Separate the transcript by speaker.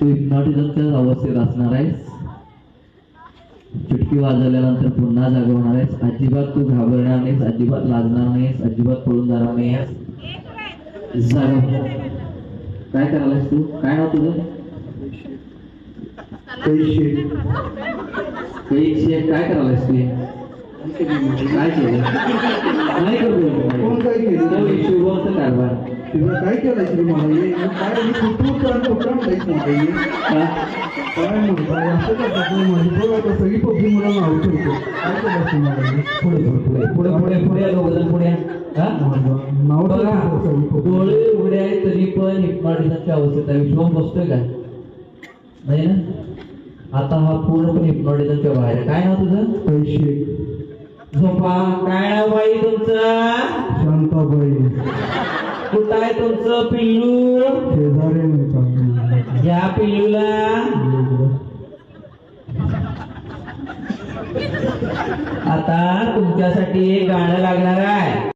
Speaker 1: तू हिप्नॉटिझमच्या अवस्थेत असणार आहेस. चुटकी वाजवल्यानंतर पुन्हा जागा होणार आहेस. अजिबात तू घाबरणार नाहीस अजिबात लाजणार नाहीस अजिबात पळून जाणार नाहीस. जागा. काय करायलास तू? काय नाव तुझं? काय करायलास तू? काय केलं? नाही
Speaker 2: कोण काय केलं?
Speaker 1: करू शुभमचा कारभार.
Speaker 2: तुला काय केलं श्री मला काय मी कुठून? काय? असं बघ आता सगळी पब्लिक मला नाव ठेवतो काय केलं तुम्हाला?
Speaker 1: पुढे पुढे पुढे पुढे पुढे दोघं पुढे हा?
Speaker 2: नाव.
Speaker 1: डोळे उघडे आहेत तरी पण हिप्नॉटिझमच्या अवस्थेत आहे. विश्वम बसतोय का नाही ना? आता हा पूर्णपणे हिप्नॉटिझमच्या बाहेर. काय नाव तुझं?
Speaker 2: पैसे.
Speaker 1: झोपा. काय नाव बाई तुमचं?
Speaker 2: शांताबाई.
Speaker 1: काय तुमचं पिल्लू? या पिल्लूला. आता तुमच्यासाठी एक गाणं लागणार आहे.